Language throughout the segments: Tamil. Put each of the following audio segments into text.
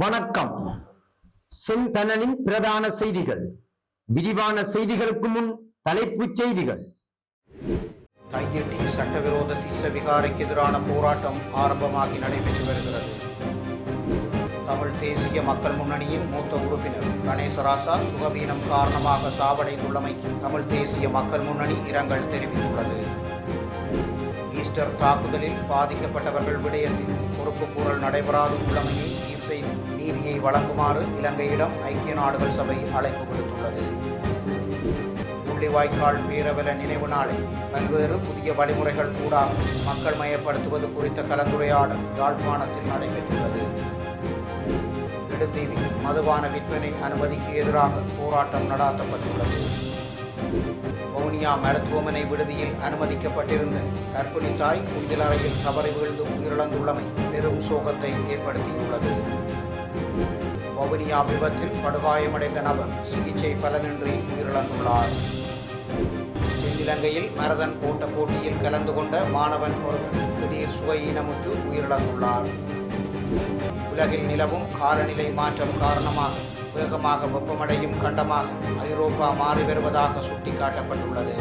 வணக்கம். செந்தனலின் பிரதான செய்திகள். விரிவான செய்திகளுக்கு முன் தலைப்புச் செய்திகள். கையெட்டி சட்டவிரோத திச விகாரைக்கு எதிரான போராட்டம் ஆரம்பமாகி நடைபெற்று வருகிறது. தமிழ் தேசிய மக்கள் முன்னணியின் மூத்த உறுப்பினர் கணேசராசா சுகவீனம் காரணமாக சாவடைந்துள்ளமைக்கு தமிழ் தேசிய மக்கள் முன்னணி இரங்கல் தெரிவித்துள்ளது. ஈஸ்டர் தாக்குதலில் பாதிக்கப்பட்டவர்கள் விடயத்தில் பொறுப்புக்கூறல் நடைபெறாது உள்ளமையை நீதியை வழங்குமாறு இலங்கையிடம் ஐக்கிய நாடுகள் சபை அழைப்பு விடுத்துள்ளது. முள்ளிவாய்க்கால் வீரவல நினைவு நாளை பல்வேறு புதிய வழிமுறைகள் ஊடாக மக்கள் மயப்படுத்துவது குறித்த கலந்துரையாடல் யாழ்ப்பாணத்தில் நடைபெற்றுள்ளது. நெடுந்தீவில் மதுபான விற்பனை அனுமதிக்கு எதிராக போராட்டம் நடாத்தப்பட்டுள்ளது. வவுனியா மருத்துவமனை விடுதியில் அனுமதிக்கப்பட்டிருந்த கர்ப்பிணி தாய் குஞ்சலறையில் தவறி வீழ்ந்து உயிரிழந்துள்ளமை பெரும் சோகத்தை ஏற்படுத்தியுள்ளது. வவுனியா விபத்தில் படுகாயமடைந்த நபர் சிகிச்சை பலனின்றி உயிரிழந்துள்ளார். தென்னிலங்கையில் மரதன் ஓட்ட போட்டியில் கலந்து கொண்ட மாணவன் ஒருவர் திடீர் சுவையினமுற்று உயிரிழந்துள்ளார். உலகில் நிலவும் காலநிலை மாற்றம் காரணமாக வேகமாக வெப்பமடையும் கண்டமாக ஐரோப்பா மாறி வருவதாக சுட்டிக்காட்டப்பட்டுள்ளது.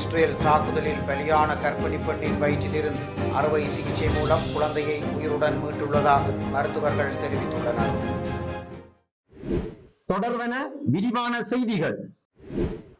இஸ்ரேல் தாக்குதலில் பலியான கர்ப்பிணி பெண்ணின் வயிற்றிலிருந்து அறுவை சிகிச்சை மூலம் குழந்தையை உயிருடன் மீட்டுள்ளதாக மருத்துவர்கள் தெரிவித்துள்ளனர். தொடர்வன விரிவான செய்திகள்.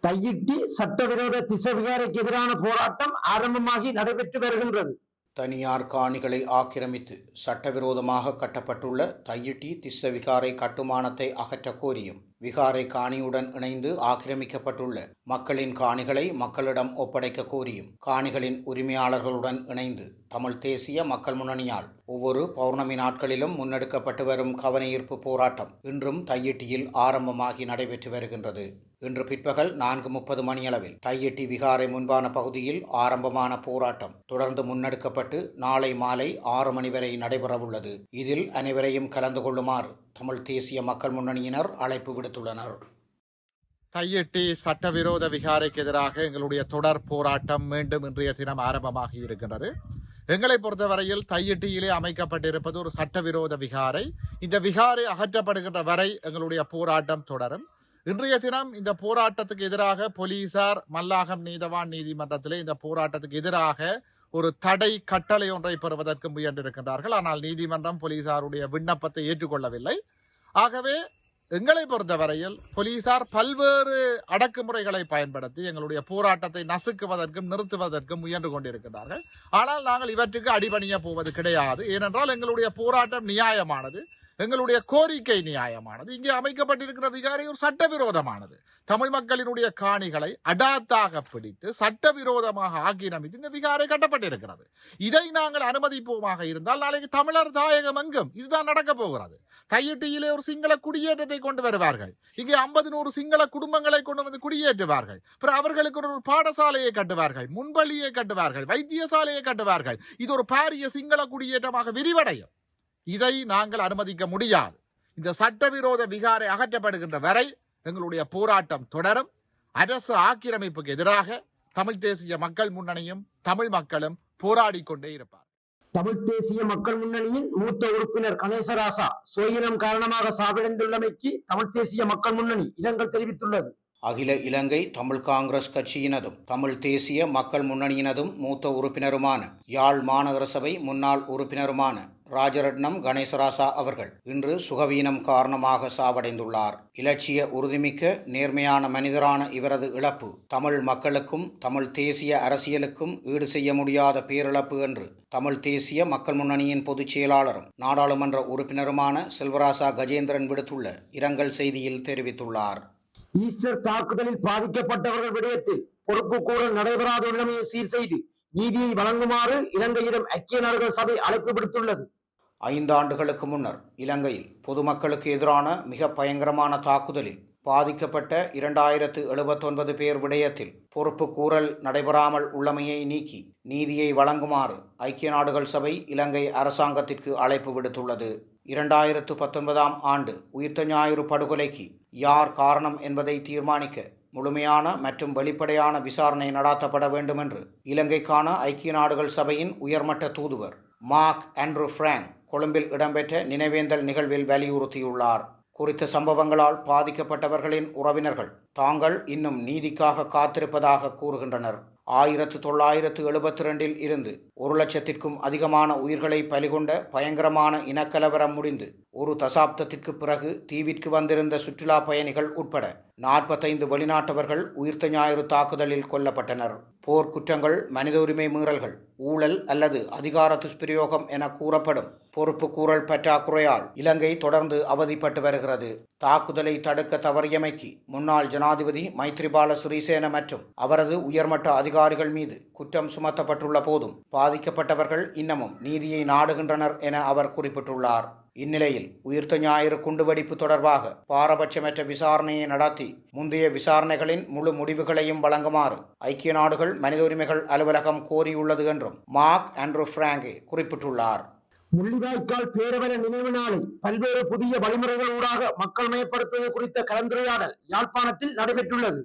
தையிட்டி சட்டவிரோத திசவிகாரைக்கு எதிரான போராட்டம் ஆரம்பமாகி நடைபெற்று வருகின்றது. தனியார் காணிகளை ஆக்கிரமித்து சட்டவிரோதமாக கட்டப்பட்டுள்ள தையிட்டி திஸ்ஸ விகாரை கட்டுமானத்தை அகற்றக் கோரியும் விகாரை காணியுடன் இணைந்து ஆக்கிரமிக்கப்பட்டுள்ள மக்களின் காணிகளை மக்களிடம் ஒப்படைக்க கோரியும் காணிகளின் உரிமையாளர்களுடன் இணைந்து தமிழ் தேசிய மக்கள் முன்னணியால் ஒவ்வொரு பௌர்ணமி நாட்களிலும் முன்னெடுக்கப்பட்டு வரும் கவனஈர்ப்பு போராட்டம் இன்றும் தையிட்டியில் ஆரம்பமாகி நடைபெற்று வருகின்றது. இன்று பிற்பகல் நான்கு முப்பது மணியளவில் தையிட்டி விகாரை முன்பான பகுதியில் ஆரம்பமான போராட்டம் தொடர்ந்து முன்னெடுக்கப்பட்டு நாளை மாலை ஆறு மணி வரை நடைபெறவுள்ளது. இதில் அனைவரையும் கலந்து கொள்ளுமாறு தமிழ் தேசிய மக்கள் முன்னணியினர் அழைப்பு விடுத்துள்ளனர். கையெட்டி சட்டவிரோத விகாரைக்கு எதிராக எங்களுடைய தொடர் போராட்டம் மீண்டும் இன்றைய தினம் ஆரம்பமாகி இருக்கின்றது. எங்களை பொறுத்தவரையில் தையிட்டியிலே அமைக்கப்பட்டிருப்பது ஒரு சட்டவிரோத விகாரை. இந்த விகாரை அகற்றப்படுகின்ற வரை எங்களுடைய போராட்டம் தொடரும். இன்றைய தினம் இந்த போராட்டத்துக்கு எதிராக போலீசார் மல்லாகம் நீதவான் நீதிமன்றத்திலே இந்த போராட்டத்துக்கு எதிராக ஒரு தடை கட்டளை ஒன்றை பெறுவதற்கு முயன்றிருக்கின்றார்கள். ஆனால் நீதிமன்றம் போலீசாருடைய விண்ணப்பத்தை ஏற்றுக்கொள்ளவில்லை. ஆகவே எங்களை பொறுத்தவரையில் போலீசார் பல்வேறு அடக்குமுறைகளை பயன்படுத்தி எங்களுடைய போராட்டத்தை நசுக்குவதற்கும் நிறுத்துவதற்கும் முயன்று கொண்டிருக்கிறார்கள் ஆனால் நாங்கள் இவற்றுக்கு அடிபணிய போவது கிடையாது. ஏனென்றால் எங்களுடைய போராட்டம் நியாயமானது. எங்களுடைய கோரிக்கை நியாயமானது. இங்கே அமைக்கப்பட்டிருக்கிற விகாரை ஒரு சட்டவிரோதமானது. தமிழ் மக்களினுடைய காணிகளை அடாத்தாக பிடித்து சட்டவிரோதமாக ஆக்கிரமித்து இந்த விகாரை கட்டப்பட்டிருக்கிறது. இதை நாங்கள் அனுமதிப்போமாக இருந்தால் நாளைக்கு தமிழர் தாயகம் எங்கும் இதுதான் நடக்க போகிறது. தையிட்டியிலே ஒரு சிங்கள குடியேற்றத்தை கொண்டு வருவார்கள். இங்கே ஐம்பது நூறு சிங்கள குடும்பங்களை கொண்டு வந்து குடியேற்றுவார்கள். அப்புறம் அவர்களுக்கு ஒரு பாடசாலையை கட்டுவார்கள். முன்பள்ளியை கட்டுவார்கள். வைத்தியசாலையை கட்டுவார்கள். இது ஒரு பாரிய சிங்கள குடியேற்றமாக விரிவடையும். இதை நாங்கள் அனுமதிக்க முடியாது. இந்த சட்டவிரோத விகாரை அகற்றப்படுகின்ற வரை எங்களுடைய போராட்டம் தொடரும். அரசு ஆக்கிரமிப்புக்கு எதிராக தமிழ் தேசிய மக்கள் முன்னணியும் தமிழ் மக்களும் போராடிக் கொண்டே இருப்பார் தமிழ் தேசிய மக்கள் முன்னணியின் மூத்த உறுப்பினர் கணேசராசா சுயினம் காரணமாக சாவடைந்துள்ளமைக்கு தமிழ் தேசிய மக்கள் முன்னணி இரங்கல் தெரிவித்துள்ளது. அகில இலங்கை தமிழ் காங்கிரஸ் கட்சியினதும் தமிழ் தேசிய மக்கள் முன்னணியினதும் மூத்த உறுப்பினருமான யாழ் மாநகர சபை முன்னாள் உறுப்பினருமான ராஜரட்னம் கணேசராசா அவர்கள் இன்று சுகவீனம் காரணமாக சாவடைந்துள்ளார். இலட்சிய உறுதிமிக்க நேர்மையான மனிதரான இவரது இழப்பு தமிழ் மக்களுக்கும் தமிழ் தேசிய அரசியலுக்கும் ஈடு செய்ய முடியாத பேரிழப்பு என்று தமிழ் தேசிய மக்கள் முன்னணியின் பொதுச் செயலாளரும் நாடாளுமன்ற உறுப்பினருமான செல்வராசா கஜேந்திரன் விடுத்துள்ள இரங்கல் செய்தியில் தெரிவித்துள்ளார். ஈஸ்டர் தாக்குதலில் பாதிக்கப்பட்டவர்கள் விடயத்தில் பொறுப்பு கூறல் நடைபெறாத நிலைமையை சீர் செய்து நீதியை வழங்குமாறு இலங்கையிடம் ஐக்கிய நாடுகள் சபை அழைப்பு விடுத்துள்ளது. ஐந்தாண்டுகளுக்கு முன்னர் இலங்கையில் பொதுமக்களுக்கு எதிரான மிக பயங்கரமான தாக்குதலில் பாதிக்கப்பட்ட இரண்டாயிரத்து எழுபத்தொன்பது பேர் விடயத்தில் பொறுப்பு கூறல் நடைபெறாமல் உள்ளமையை நீக்கி நீதியை வழங்குமாறு ஐக்கிய நாடுகள் சபை இலங்கை அரசாங்கத்திற்கு அழைப்பு விடுத்துள்ளது. இரண்டாயிரத்து பத்தொன்பதாம் ஆண்டு உயிர்த்த ஞாயிறு படுகொலைக்கு யார் காரணம் என்பதை தீர்மானிக்க முழுமையான மற்றும் வெளிப்படையான விசாரணை நடாத்தப்பட வேண்டும் என்று இலங்கைக்கான ஐக்கிய நாடுகள் சபையின் உயர்மட்ட தூதுவர் மார்க் ஆண்ட்ரூ ஃப்ராங்க் கொழும்பில் இடம்பெற்ற நினைவேந்தல் நிகழ்வில் வலியுறுத்தியுள்ளார். குறித்த சம்பவங்களால் பாதிக்கப்பட்டவர்களின் உறவினர்கள் தாங்கள் இன்னும் நீதிக்காக காத்திருப்பதாக கூறுகின்றனர். ஆயிரத்து தொள்ளாயிரத்து எழுபத்தி ரெண்டில் இருந்து ஒரு லட்சத்திற்கும் அதிகமான உயிர்களை பலிகொண்ட பயங்கரமான இனக்கலவரம் முடிந்து ஒரு தசாப்தத்திற்கு பிறகு தீவிற்கு வந்திருந்த சுற்றுலா பயணிகள் உட்பட நாற்பத்தைந்து வெளிநாட்டவர்கள் உயிர்த்த ஞாயிறு தாக்குதலில் கொல்லப்பட்டனர். போர்க்குற்றங்கள் மனித உரிமை மீறல்கள் ஊழல் அல்லது அதிகார துஷ்பிரயோகம் என கூறப்படும் பொறுப்பு கூறல் பற்றாக்குறையால் இலங்கை தொடர்ந்து அவதிப்பட்டு வருகிறது. தாக்குதலை தடுக்க தவறியமைக்கு முன்னாள் ஜனாதிபதி மைத்ரிபால சிறிசேன மற்றும் அவரது உயர்மட்ட அதிகாரிகள் மீது குற்றம் சுமத்தப்பட்டுள்ள போதும் பாதிக்கப்பட்டவர்கள் இன்னமும் நீதியை நாடுகின்றனர் என அவர் குறிப்பிட்டுள்ளார். இந்நிலையில் உயிர்த்த ஞாயிறு குண்டுவெடிப்பு தொடர்பாக பாரபட்சமற்ற விசாரணையை நடத்தி முந்தைய விசாரணைகளின் முழு முடிவுகளையும் வழங்குமாறு ஐக்கிய நாடுகள் மனித உரிமைகள் அலுவலகம் கோரியுள்ளது என்றும் மார்க் ஆண்ட்ரூ பிராங்கே குறிப்பிட்டுள்ளார். முள்ளிவாய்க்கால் பேரவர நினைவு நாளில் பல்வேறு புதிய வழிமுறைகள் ஊடாக மக்கள் மயப்படுத்துவது குறித்த கலந்துரையாடல் யாழ்ப்பாணத்தில் நடைபெற்றுள்ளது.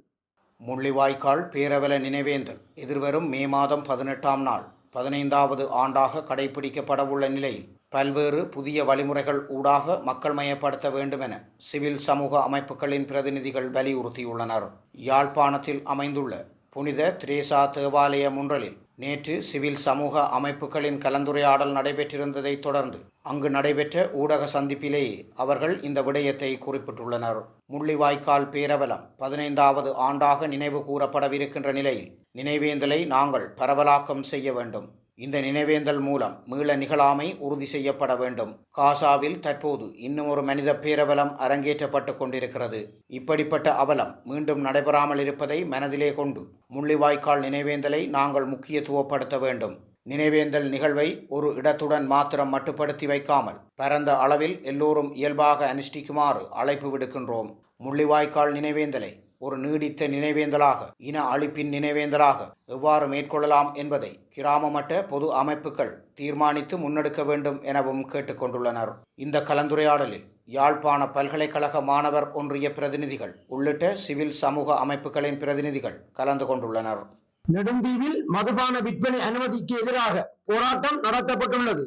முள்ளிவாய்க்கால் பேரவல நினைவேந்தல் எதிர்வரும் மே மாதம் பதினெட்டாம் நாள் பதினைந்தாவது ஆண்டாக கடைபிடிக்கப்படவுள்ள நிலையில் பல்வேறு புதிய வழிமுறைகள் ஊடாக மக்கள் மயப்படுத்த வேண்டுமென சிவில் சமூக அமைப்புகளின் பிரதிநிதிகள் வலியுறுத்தியுள்ளனர். யாழ்ப்பாணத்தில் அமைந்துள்ள புனித திரேசா தேவாலய முன்றலில் நேற்று சிவில் சமூக அமைப்புகளின் கலந்துரையாடல் நடைபெற்றிருந்ததைத் தொடர்ந்து அங்கு நடைபெற்ற ஊடக சந்திப்பிலேயே அவர்கள் இந்த விடயத்தை குறிப்பிட்டுள்ளனர். முள்ளிவாய்க்கால் பேரவலம் பதினைந்தாவது ஆண்டாக நினைவு கூறப்படவிருக்கின்ற நிலையில் நினைவேந்தலை நாங்கள் பரவலாக்கம் செய்ய வேண்டும். இந்த நினைவேந்தல் மூலம் மீள நிகழாமை உறுதி செய்யப்பட வேண்டும். காசாவில் தற்போது இன்னும் ஒரு மனித பேரவலம் அரங்கேற்றப்பட்டு கொண்டிருக்கிறது. இப்படிப்பட்ட அவலம் மீண்டும் நடைபெறாமல் இருப்பதை மனதிலே கொண்டு முள்ளிவாய்க்கால் நினைவேந்தலை நாங்கள் முக்கியத்துவப்படுத்த வேண்டும். நினைவேந்தல் நிகழ்வை ஒரு இடத்துடன் மாத்திரம் மட்டுப்படுத்தி வைக்காமல் பரந்த அளவில் எல்லோரும் இயல்பாக அனுஷ்டிக்குமாறு அழைப்பு விடுக்கின்றோம். முள்ளிவாய்க்கால் நினைவேந்தலை ஒரு நீடித்த நினைவேந்தலாக இன அழிப்பின் நினைவேந்தலாக எவ்வாறு மேற்கொள்ளலாம் என்பதை கிராம மட்ட பொது அமைப்புகள் தீர்மானித்து முன்னெடுக்க வேண்டும் எனவும் கேட்டுக்கொண்டுள்ளனர். இந்த கலந்துரையாடலில் யாழ்ப்பாண பல்கலைக்கழக மாணவர் ஒன்றிய பிரதிநிதிகள் உள்ளிட்ட சிவில் சமூக அமைப்புகளின் பிரதிநிதிகள் கலந்து கொண்டுள்ளனர். நெடுந்தீவில் மதுபான விற்பனை அனுமதிக்கு எதிராக போராட்டம் நடத்தப்பட்டுள்ளது.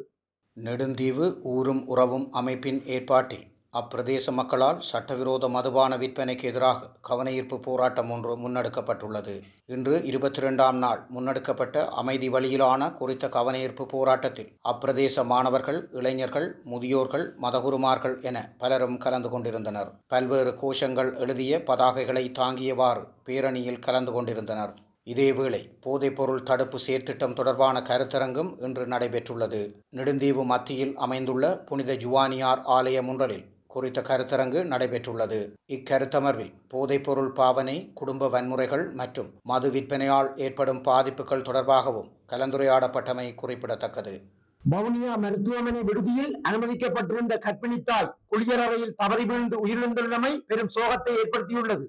நெடுந்தீவு ஊரும் உறவும் அமைப்பின் ஏற்பாட்டில் அப்பிரதேச மக்களால் சட்டவிரோத மதுபான விற்பனைக்கு எதிராக கவனஈர்ப்பு போராட்டம் ஒன்று முன்னெடுக்கப்பட்டுள்ளது. இன்று இருபத்தி ரெண்டாம் நாள் முன்னெடுக்கப்பட்ட அமைதி வழியிலான குறித்த கவனஈர்ப்பு போராட்டத்தில் அப்பிரதேச மாணவர்கள் இளைஞர்கள் முதியோர்கள் மதகுருமார்கள் என பலரும் கலந்து கொண்டிருந்தனர். பல்வேறு கோஷங்கள் எழுதிய பதாகைகளை தாங்கியவாறு பேரணியில் கலந்து கொண்டிருந்தனர். இதேவேளை போதைப்பொருள் தடுப்பு செயற்திட்டம் தொடர்பான கருத்தரங்கும் இன்று நடைபெற்றுள்ளது. நெடுந்தீவு மத்தியில் அமைந்துள்ள புனித ஜுவானியார் ஆலய முன்றலில் குறித்த கருத்தரங்கு நடைபெற்றுள்ளது. இக்கருத்தமர்வில் போதைப்பொருள் பாவனை குடும்ப வன்முறைகள் மற்றும் மது விற்பனையால் ஏற்படும் பாதிப்புகள் தொடர்பாகவும் கலந்துரையாடப்பட்டமை குறிப்பிடத்தக்கது. வவுனியா மருத்துவமனை விடுதியில் அனுமதிக்கப்பட்டிருந்த தாய் குளியலறையில் தவறி வீழ்ந்து உயிரிழந்துள்ளமை பெரும் சோகத்தை ஏற்படுத்தியுள்ளது.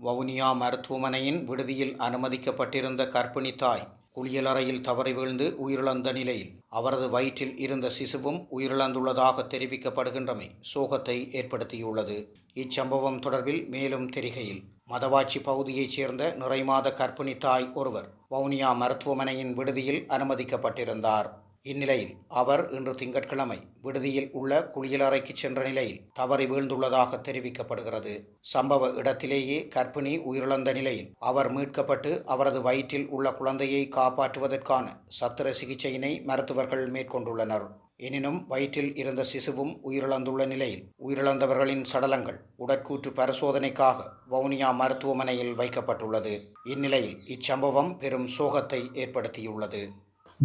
வவுனியா மருத்துவமனையின் விடுதியில் அனுமதிக்கப்பட்டிருந்த கர்ப்பிணி தாய் குளியலறையில் தவறி வீழ்ந்து உயிரிழந்த நிலையில் அவரது வயிற்றில் இருந்த சிசுவும் உயிரிழந்துள்ளதாக தெரிவிக்கப்படுகின்றமை சோகத்தை ஏற்படுத்தியுள்ளது. இச்சம்பவம் தொடர்பில் மேலும் தெரிகையில் மதவாச்சி பகுதியைச் சேர்ந்த நிறைமாத கர்ப்பிணி தாய் ஒருவர் வவுனியா மருத்துவமனையின் விடுதியில் அனுமதிக்கப்பட்டிருந்தார். இந்நிலையில் அவர் இன்று திங்கட்கிழமை விடுதியில் உள்ள குளியலறைக்கு சென்ற நிலையில் தவறி வீழ்ந்துள்ளதாக தெரிவிக்கப்படுகிறது. சம்பவ இடத்திலேயே கர்ப்பிணி உயிரிழந்த நிலையில் அவர் மீட்கப்பட்டு அவரது வயிற்றில் உள்ள குழந்தையை காப்பாற்றுவதற்கான சத்திர சிகிச்சையினை மருத்துவர்கள் மேற்கொண்டுள்ளனர். எனினும் வயிற்றில் இருந்த சிசுவும் உயிரிழந்துள்ள நிலையில் உயிரிழந்தவர்களின் சடலங்கள் உடற்கூற்று பரிசோதனைக்காக வவுனியா மருத்துவமனையில் வைக்கப்பட்டுள்ளது. இந்நிலையில் இச்சம்பவம் பெரும் சோகத்தை ஏற்படுத்தியுள்ளது.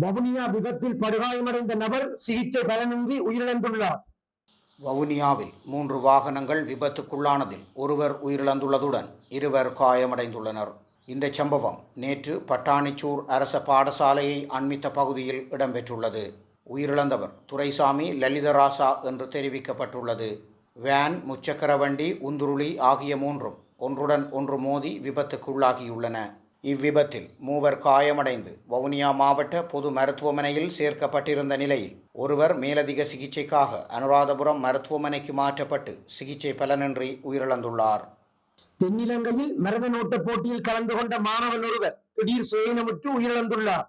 வவுனியா விபத்தில் படுகாயமடைந்த நபர் சிகிச்சை பலனின்றி உயிரிழந்துள்ளார். வவுனியாவில் மூன்று வாகனங்கள் விபத்துக்குள்ளானதில் ஒருவர் உயிரிழந்துள்ளதுடன் இருவர் காயமடைந்துள்ளனர். இந்த சம்பவம் நேற்று பட்டாணிச்சூர் அரச பாடசாலையை அண்மித்த பகுதியில் இடம்பெற்றுள்ளது. உயிரிழந்தவர் துரைசாமி லலிதராசா என்று தெரிவிக்கப்பட்டுள்ளது. வேன் முச்சக்கர வண்டி உந்துருளி ஆகிய மூன்றும் ஒன்றுடன் ஒன்று மோதி விபத்துக்குள்ளாகியுள்ளன. இவ்விபத்தில் மூவர் காயமடைந்து வவுனியா மாவட்ட பொது மருத்துவமனையில் சேர்க்கப்பட்டிருந்த நிலையில் ஒருவர் மேலதிக சிகிச்சைக்காக அனுராதபுரம் மருத்துவமனைக்கு மாற்றப்பட்டு சிகிச்சை பலனின்றி உயிரிழந்துள்ளார். தென்னிலங்கையில் மரத நோட்ட போட்டியில் கலந்து கொண்ட மாணவன் ஒருவர் திடீர் சுயநமுற்று உயிரிழந்துள்ளார்.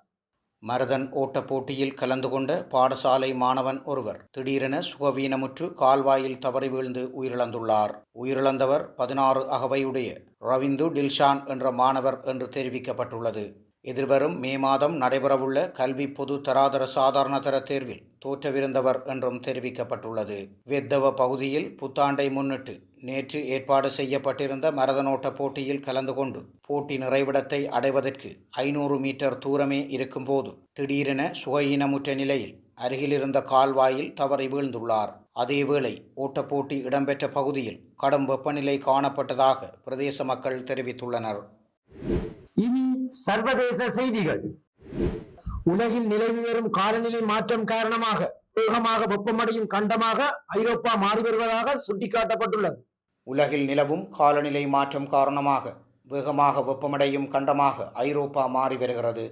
மரதன் ஓட்டப் போட்டியில் கலந்து கொண்ட பாடசாலை மாணவன் ஒருவர் திடீரென சுகவீனமுற்று கால்வாயில் தவறி வீழ்ந்து உயிரிழந்துள்ளார். உயிரிழந்தவர் பதினாறு அகவையுடைய ரவிந்து டில்ஷான் என்ற மாணவர் என்று தெரிவிக்கப்பட்டுள்ளது. எதிர்வரும் மே மாதம் நடைபெறவுள்ள கல்வி பொது தராதர சாதாரண தர தேர்வில் தோற்றவிருந்தவர் என்றும் தெரிவிக்கப்பட்டுள்ளது. வெத்தவ பகுதியில் புத்தாண்டை முன்னிட்டு நேற்று ஏற்பாடு செய்யப்பட்டிருந்த மரதனோட்ட போட்டியில் கலந்து கொண்டு போட்டி நிறைவிடத்தை அடைவதற்கு ஐநூறு மீட்டர் தூரமே இருக்கும்போது திடீரென சுகையினமுற்ற நிலையில் அருகிலிருந்த கால்வாயில் தவறி வீழ்ந்துள்ளார். அதேவேளை ஓட்டப்போட்டி இடம்பெற்ற பகுதியில் கடும் வெப்பநிலை காணப்பட்டதாக பிரதேச மக்கள் தெரிவித்துள்ளனர். இனி சர்வதேச செய்திகள். உலகில் நிலவி வரும் காலநிலை மாற்றம் காரணமாக வேகமாக வெப்பமடையும் கண்டமாக ஐரோப்பா மாறி வருவதாக சுட்டிக்காட்டப்பட்டுள்ளது. உலகில் நிலவும் காலநிலை மாற்றம் காரணமாக வேகமாக வெப்பமடையும் கண்டமாக ஐரோப்பா மாறி வருகிறது.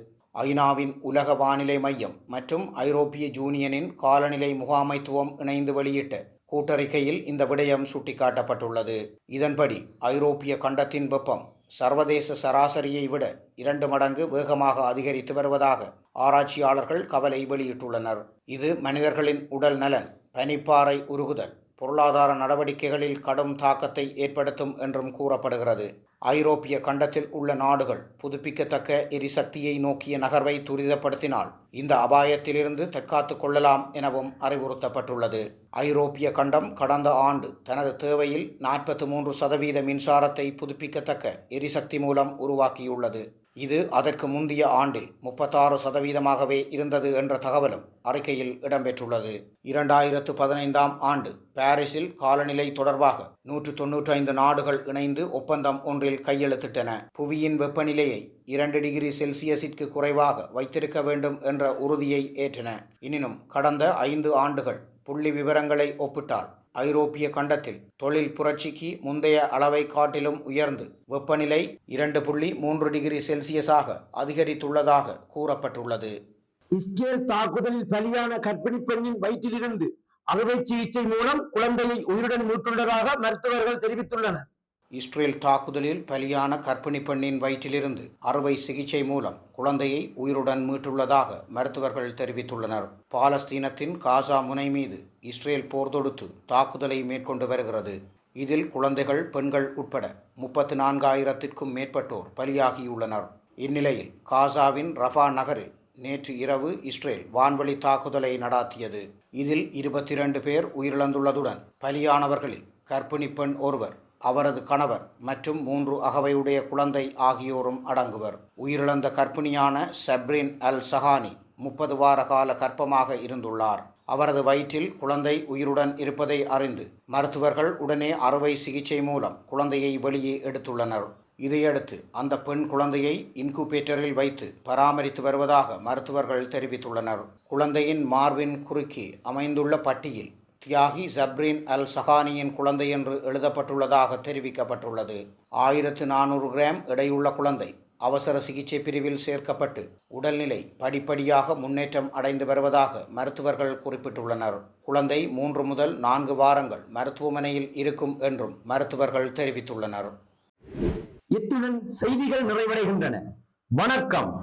ஐநாவின் உலக வானிலை மையம் மற்றும் ஐரோப்பிய யூனியனின் காலநிலை முகாமைத்துவம் இணைந்து வெளியிட்ட கூட்டறிக்கையில் இந்த விடயம் சுட்டிக்காட்டப்பட்டுள்ளது. இதன்படி ஐரோப்பிய கண்டத்தின் வெப்பம் சர்வதேச சராசரியை விட இரண்டு மடங்கு வேகமாக அதிகரித்து வருவதாக ஆராய்ச்சியாளர்கள் கவலை வெளியிட்டுள்ளனர். இது மனிதர்களின் உடல் நலன் பனிப்பாறை உருகுதல் பொருளாதார நடவடிக்கைகளில் கடும் தாக்கத்தை ஏற்படுத்தும் என்றும் கூறப்படுகிறது. ஐரோப்பிய கண்டத்தில் உள்ள நாடுகள் புதுப்பிக்கத்தக்க எரிசக்தியை நோக்கிய நகர்வை துரிதப்படுத்தினால் இந்த அபாயத்திலிருந்து தற்காத்து கொள்ளலாம் எனவும் அறிவுறுத்தப்பட்டுள்ளது. ஐரோப்பிய கண்டம் கடந்த ஆண்டு தனது தேவையில் நாற்பத்தி மூன்று சதவீத மின்சாரத்தை புதுப்பிக்கத்தக்க எரிசக்தி மூலம் உருவாக்கியுள்ளது. இது அதற்கு முந்தைய ஆண்டில் முப்பத்தாறு சதவீதமாகவே இருந்தது என்ற தகவலும் அறிக்கையில் இடம்பெற்றுள்ளது. இரண்டாயிரத்து பதினைந்தாம் ஆண்டு பாரிஸில் காலநிலை தொடர்பாக நூற்று தொன்னூற்றி ஐந்து நாடுகள் இணைந்து ஒப்பந்தம் ஒன்றில் கையெழுத்திட்டன. புவியின் வெப்பநிலையை இரண்டு டிகிரி செல்சியஸிற்கு குறைவாக வைத்திருக்க வேண்டும் என்ற உறுதியை ஏற்றன. எனினும் கடந்த ஐந்து ஆண்டுகள் புள்ளி விவரங்களை ஒப்பிட்டால் ஐரோப்பிய கண்டத்தில் தொழில் புரட்சிக்கு முந்தைய அளவை காட்டிலும் உயர்ந்து வெப்பநிலை இரண்டு புள்ளி மூன்று டிகிரி செல்சியஸாக அதிகரித்துள்ளதாக கூறப்பட்டுள்ளது. இஸ்ரேல் தாக்குதலில் பலியான கர்ப்பிணி பெண்ணின் வயிற்றிலிருந்து அறுவை சிகிச்சை மூலம் குழந்தையை உயிருடன் மீட்டுள்ளதாக மருத்துவர்கள் தெரிவித்துள்ளனர். இஸ்ரேல் தாக்குதலில் பலியான கர்ப்பிணி பெண்ணின் வயிற்றிலிருந்து அறுவை சிகிச்சை மூலம் குழந்தையை உயிருடன் மீட்டுள்ளதாக மருத்துவர்கள் தெரிவித்துள்ளனர். பாலஸ்தீனத்தின் காசா முனை மீது இஸ்ரேல் போர் தொடுத்து தாக்குதலை மேற்கொண்டு வருகிறது. இதில் குழந்தைகள் பெண்கள் உட்பட முப்பத்து நான்காயிரத்திற்கும் மேற்பட்டோர் பலியாகியுள்ளனர். இந்நிலையில் காசாவின் ரஃபா நகரில் நேற்று இரவு இஸ்ரேல் வான்வழி தாக்குதலை நடாத்தியது. இதில் இருபத்தி இரண்டு பேர் உயிரிழந்துள்ளதுடன் பலியானவர்களில் கர்ப்பிணி பெண் ஒருவர் அவரது கணவர் மற்றும் மூன்று அகவையுடைய குழந்தை ஆகியோரும் அடங்குவர். உயிரிழந்த கர்ப்பிணியான சப்ரின் அல் சஹானி முப்பது வார கால கர்ப்பமாக இருந்துள்ளார். அவரது வயிற்றில் குழந்தை உயிருடன் இருப்பதை அறிந்து மருத்துவர்கள் உடனே அறுவை சிகிச்சை மூலம் குழந்தையை வெளியே எடுத்துள்ளனர். இதையடுத்து அந்த பெண் குழந்தையை இன்குபேட்டரில் வைத்து பராமரித்து வருவதாக மருத்துவர்கள் தெரிவித்துள்ளனர். குழந்தையின் மார்பின் குறுக்கே அமைந்துள்ள பட்டியில் தியாகி ஜப்ரின் அல் சஹானியின் குழந்தை என்று எழுதப்பட்டுள்ளதாக தெரிவிக்கப்பட்டுள்ளது. ஆயிரத்து நானூறு கிராம் எடையுள்ள குழந்தை அவசர சிகிச்சை பிரிவில் சேர்க்கப்பட்டு உடல்நிலை படிப்படியாக முன்னேற்றம் அடைந்து வருவதாக மருத்துவர்கள் குறிப்பிட்டுள்ளனர். குழந்தை மூன்று முதல் நான்கு வாரங்கள் மருத்துவமனையில் இருக்கும் என்றும் மருத்துவர்கள் தெரிவித்துள்ளனர். இத்துடன் செய்திகள் நிறைவடைகின்றன. வணக்கம்.